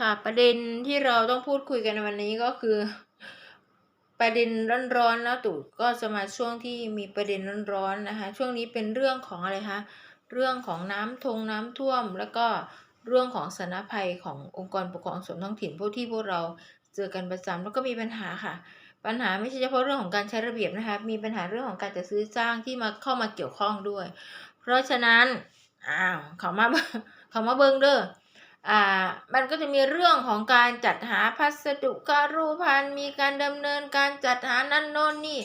ค่ะประเด็นที่เราต้องพูดคุยกันในวันนี้ก็คือ ประเด็นร้อนๆแล้วตู่ก็จะมาช่วงที่มีประเด็นร้อนๆนะคะ ช่วงนี้เป็นเรื่องของอะไรคะเรื่องของน้ำทงน้ำท่วม แล้วก็เรื่องของสาธารณภัยขององค์กรปกครองส่วนท้องถิ่นพวกที่พวกเราเจอกันประจำแล้วก็มีปัญหาค่ะ ปัญหาไม่ใช่เฉพาะเรื่องของการใช้ระเบียบนะคะ มีปัญหาเรื่องของการจัดซื้อจ้างที่มาเข้ามาเกี่ยวข้องด้วย เพราะฉะนั้นอ้าวเขามาเขามาเบิงเด้อ มันก็จะมีเรื่องของการจัดหาพัสดุคารูพันมีการดำเนินการจัดหานั่นโน่นนี่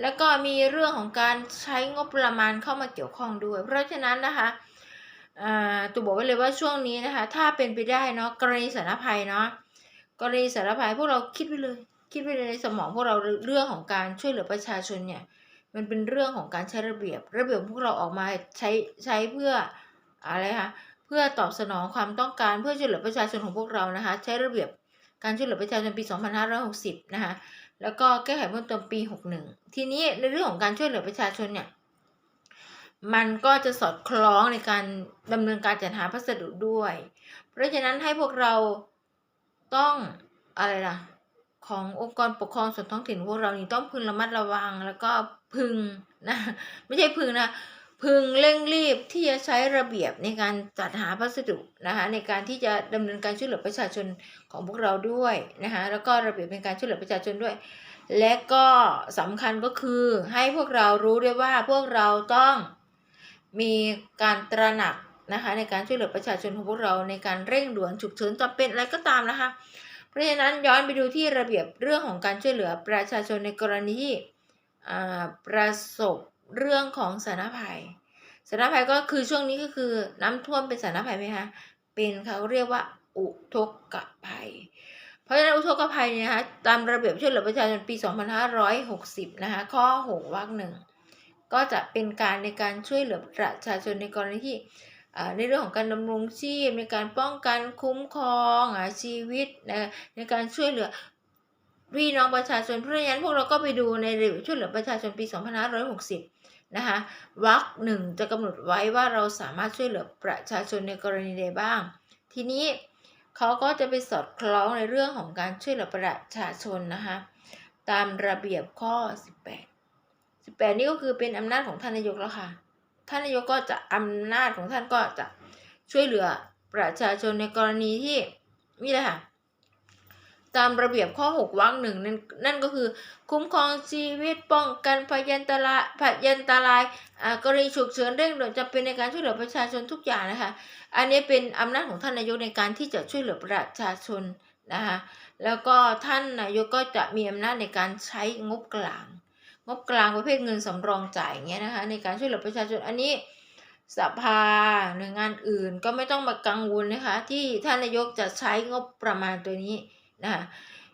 แล้วก็มีเรื่องของการใช้งบประมาณเข้ามาเกี่ยวข้องด้วย เพราะฉะนั้นนะคะอ่าตูบอกไว้เลยว่าช่วงนี้นะคะ ถ้าเป็นไปได้เนาะกรณีสารภัยเนาะกรณีสารภัยพวกเราคิดไปเลย คิดไปเลยในสมองพวกเราเรื่องของการช่วยเหลือประชาชนเนี่ยมันเป็นเรื่องของการใช้ระเบียบ ระเบียบพวกเราออกมาใช้ใช้เพื่ออะไรคะ พื่อตอบสนองความต้องการเพื่อช่วยเหลือประชาชนของพวกเรานะคะ ใช้ระเบียบการช่วยเหลือประชาชนปี 2560 นะคะ แล้วก็แก้ไขเพิ่มเติมปี 61 ทีนี้ในเรื่องของการช่วยเหลือประชาชนเนี่ย มันก็จะสอดคล้องในการดำเนินการจัดหาพัสดุด้วย เพราะฉะนั้นให้พวกเราต้องอะไรล่ะ ขององค์กรปกครองส่วนท้องถิ่นพวกเรานี่ต้องพึงระมัดระวังแล้วก็พึงนะ ไม่ใช่พึงนะ พึงเร่งรีบที่จะใช้ระเบียบในการจัดหาพัสดุนะคะในการที่จะดำเนินการช่วยเหลือประชาชนของพวกเราด้วยนะคะแล้วก็ระเบียบในการช่วยเหลือประชาชนด้วย และก็สำคัญก็คือให้พวกเรารู้ด้วยว่าพวกเราต้องมีการตระหนักนะคะในการช่วยเหลือประชาชนของพวกเราในการเร่งด่วนฉุกเฉินจำเป็นอะไรก็ตามนะคะ เพราะฉะนั้นย้อนไปดูที่ระเบียบเรื่องของการช่วยเหลือประชาชนในกรณีที่อ่าประสบ เรื่องของสารภัยสารภัยก็คือช่วงนี้ก็คือน้ำท่วมเป็นสารภัยไหมคะเป็นเขาเรียกว่าอุทกภัย เพราะฉะนั้นอุทกภัยเนี่ยนะคะตามระเบียบช่วยเหลือประชาชนปี 2560 นะคะข้อ 6วรรคหนึ่งก็จะเป็นการในการช่วยเหลือประชาชนในกรณีที่ในเรื่องของการดำรงชีพในการป้องกันคุ้มครองชีวิตนะในการช่วยเหลือพี่น้องประชาชนเพราะฉะนั้นพวกเราก็ไปดูในระเบียบช่วยเหลือประชาชนปี 2560 นะคะวรรคหนึ่งจะกำหนดไว้ว่าเราสามารถช่วยเหลือประชาชนในกรณีใดบ้าง ทีนี้เขาก็จะไปสอดคล้องในเรื่องของการช่วยเหลือประชาชนนะคะตามระเบียบข้อ 18 18 นี่ก็คือเป็นอำนาจของท่านนายกแล้วค่ะ ท่านนายกก็จะอำนาจของท่านก็จะช่วยเหลือประชาชนในกรณีที่นี่แหละค่ะ ตามระเบียบข้อ 6วรรคหนึ่งนั่นนั่นก็คือ คุ้มครองชีวิตป้องกันพยันตรายพยันตรายอ่ากรณีฉุกเฉินเร่งด่วนจำเป็นในการช่วยเหลือประชาชนทุกอย่างนะคะ อันนี้เป็นอำนาจของท่านนายกในการที่จะช่วยเหลือประชาชนนะคะแล้วก็ท่านนายกก็จะมีอำนาจในการใช้งบกลาง งบกลางประเภทเงินสำรองจ่ายอย่างเงี้ยนะคะในการช่วยเหลือประชาชนอันนี้สภาหน่วยงานอื่นก็ไม่ต้องมากังวลนะคะที่ท่านนายกจะใช้งบประมาณตัวนี้ นะคะ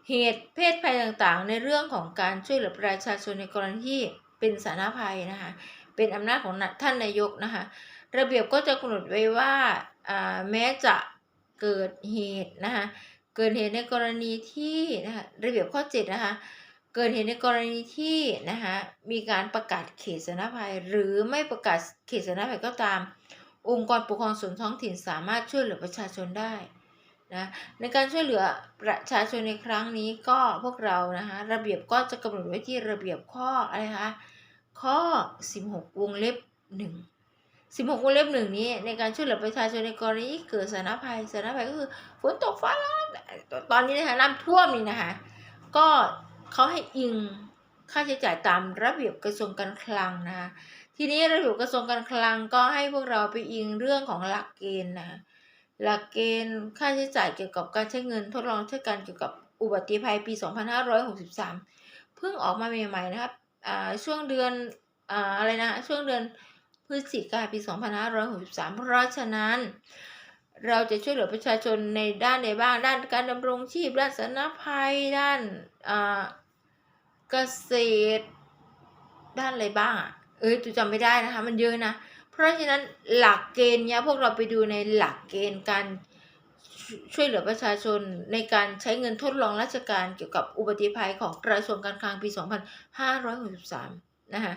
เหตุเพศภัยต่างๆ ในเรื่องของการช่วยเหลือประชาชนในกรณีที่เป็นสาธารณภัยนะคะเป็นอำนาจของท่านนายกนะคะระเบียบก็จะกำหนดไว้ว่าอ่าแม้จะเกิดเหตุนะคะเกิดเหตุในกรณีที่นะคะระเบียบข้อ7นะคะเกิดเหตุในกรณีที่นะคะมีการประกาศเขตสาธารณภัย หรือไม่ประกาศเขตสาธารณภัยก็ตาม องค์กรปกครองส่วนท้องถิ่นสามารถช่วยเหลือประชาชนได้ นะในการช่วยเหลือประชาชนในครั้งนี้ก็พวกเรานะคะระเบียบก็จะกำหนดไว้ที่ระเบียบข้ออะไรคะข้อ 16 วงเล็บ 1 16วงเล็บหนึ่งนี้ในการช่วยเหลือประชาชนในกรณีเกิดสาธารณภัยสาธารณภัยก็คือฝนตกฟ้าร้องตอนนี้นะคะน้ำท่วมนี่นะคะก็เขาให้อิงค่าใช้จ่ายตามระเบียบกระทรวงการคลังนะคะทีนี้ระเบียบกระทรวงการคลังก็ให้พวกเราไปอิงเรื่องของหลักเกณฑ์นะคะ หลักเกณฑ์ค่าใช้จ่ายเกี่ยวกับการใช้เงินทดลองใช้การเกี่ยวกับอุบัติภัยปี 2563 เพิ่งออกมาใหม่ๆนะครับอ่าช่วงเดือนอ่าอะไรนะช่วงเดือนพฤศจิกายนปี 2563 เพราะฉะนั้น เราจะช่วยเหลือประชาชนในด้านใดบ้าง ด้านการดำรงชีพ ด้านสาธารณภัย ด้านอ่าเกษตร ด้านอะไรบ้างอะเอ้ยตูจำไม่ได้นะคะ มันเยอะนะ ราะฉะนั้นหลักเกณฑ์เนี้ยพวกเราไปดูในหลักเกณฑ์การช่วยเหลือประชาชนในการใช้เงินทดลองราชการเกี่ยวกับอุบัติภัยของกระทรวงการคลังปี 2563 นะคะ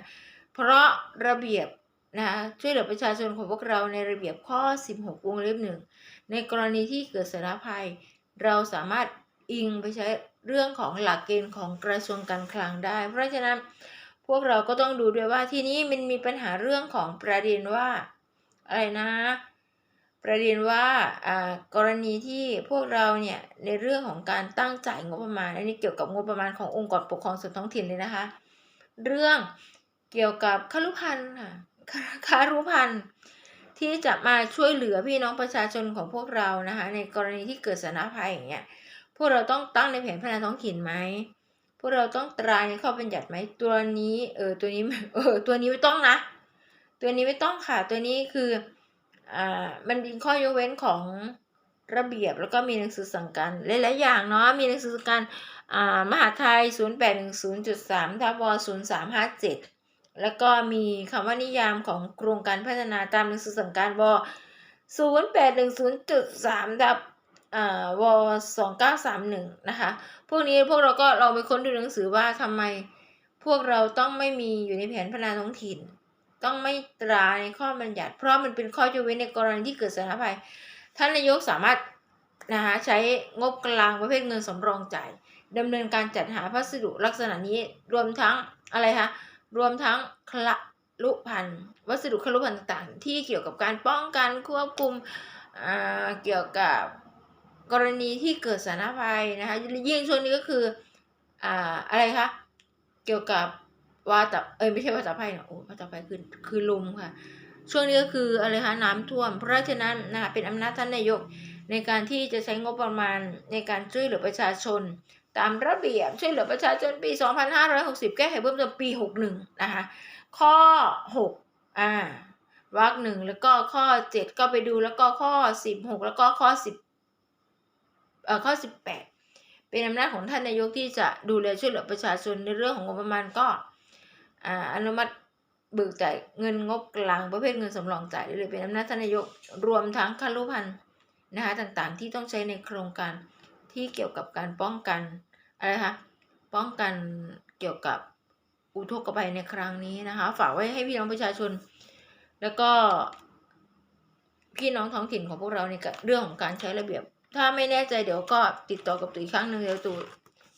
เพราะระเบียบนะคะช่วยเหลือประชาชนของพวกเราในระเบียบข้อ 16 วงเล็บหนึ่งในกรณีที่เกิดสาธารณภัย เราสามารถอิงไปใช้เรื่องของหลักเกณฑ์ของกระทรวงการคลังได้ เพราะฉะนั้น พวกเราก็ต้องดูด้วยว่าที่นี้มันมีปัญหาเรื่องของประเด็นว่าอะไรนะ ประเด็นว่าอ่ากรณีที่พวกเราเนี่ยในเรื่องของการตั้งจ่ายงบประมาณอันนี้เกี่ยวกับงบประมาณขององค์กรปกครองส่วนท้องถิ่นเลยนะคะ เรื่องเกี่ยวกับคารุพันธ์ค่ะคารุพันธ์ที่จะมาช่วยเหลือพี่น้องประชาชนของพวกเรานะคะ ในกรณีที่เกิดสาธารณภัยอย่างเงี้ยพวกเราต้องตั้งในแผนพัฒนาท้องถิ่นไหม วกเราต้องตราในข้อบัญญัติไหมตัวนี้เออตัวนี้เออตัวนี้ไม่ต้องนะ ตัวนี้ไม่ต้องค่ะ ตัวนี้คืออ่ามันเป็นข้อยกเว้นของระเบียบแล้วก็มีหนังสือสั่งการหลายๆอย่างเนาะมีหนังสือสั่งการอ่ามหาไทย 0810.3ทับว0357 แล้วก็มีคำว่านิยามของโครงการพัฒนาตามหนังสือสั่งการว0810.3ทับ อ่าว2931นะคะ พวกนี้พวกเราก็เราไปค้นดูหนังสือว่าทำไมพวกเราต้องไม่มีอยู่ในแผนพัฒนาท้องถิ่น ต้องไม่ตราในข้อบัญญัติ เพราะมันเป็นข้อยกเว้นในกรณีที่เกิดสาธารณภัย ท่านนายกสามารถนะคะใช้งบกลางประเภทเงินสำรองจ่ายดำเนินการจัดหาพัสดุลักษณะนี้รวมทั้งอะไรคะรวมทั้งคละลุพันวัสดุคลุพันต่างๆ ที่เกี่ยวกับการป้องกันควบคุมอ่าเกี่ยวกับ กรณีที่เกิดสาธารภัยนะคะยิ่งช่วงนี้ก็คืออ่าอะไรคะเกี่ยวกับวาตะเอ้ยไม่ใช่วาตะภัยนะโอ้วาตะภัยคือคือลมค่ะ ช่วงนี้ก็คืออะไรคะน้ำท่วม เพราะฉะนั้นนะคะเป็นอำนาจท่านนายกในการที่จะใช้งบประมาณในการช่วยเหลือประชาชน ตามระเบียบช่วยเหลือประชาชนปี 2560 แก้ไขเพิ่มเติมปี 61 นะคะข้อ 6 อ่าวรรคหนึ่งแล้วก็ข้อ 7 ก็ไปดูแล้วก็ข้อ 16 แล้วก็ข้อ10เอ่อ ข้อ 18 เป็นอำนาจของท่านนายกที่จะดูแลช่วยเหลือประชาชนในเรื่องของงบประมาณก็อ่าอนุมัติเบิกจ่ายเงินงบกลางประเภทเงินสำรองจ่ายได้เลยเป็นอำนาจท่านนายกรวมทั้งค่ารุพันธ์นะคะต่างๆ ที่ต้องใช้ในโครงการที่เกี่ยวกับการป้องกันอะไรคะป้องกันเกี่ยวกับอุทกภัยในครั้งนี้นะคะ ฝากไว้ให้พี่น้องประชาชน แล้วก็พี่น้องท้องถิ่นของพวกเราในเรื่องของการใช้ระเบียบ ถ้าไม่แน่ใจเดี๋ยวก็ติดต่อกับตู่อีกครั้งหนึ่งเดี๋ยวตู่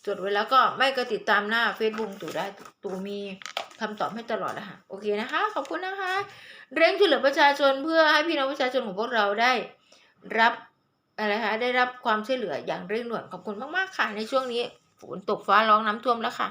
จดไว้แล้วก็ไม่ก็ติดตามหน้า Facebook ตู่ได้ตู่มีคำตอบให้ตลอดนะคะโอเคนะคะ ขอบคุณนะคะ เร่งช่วยเหลือประชาชนเพื่อให้พี่น้องประชาชนของพวกเราได้รับอะไรคะได้รับความช่วยเหลืออย่างเร่งด่วนขอบคุณมากๆค่ะ ในช่วงนี้ฝนตกฟ้าร้องน้ำท่วมแล้วค่ะ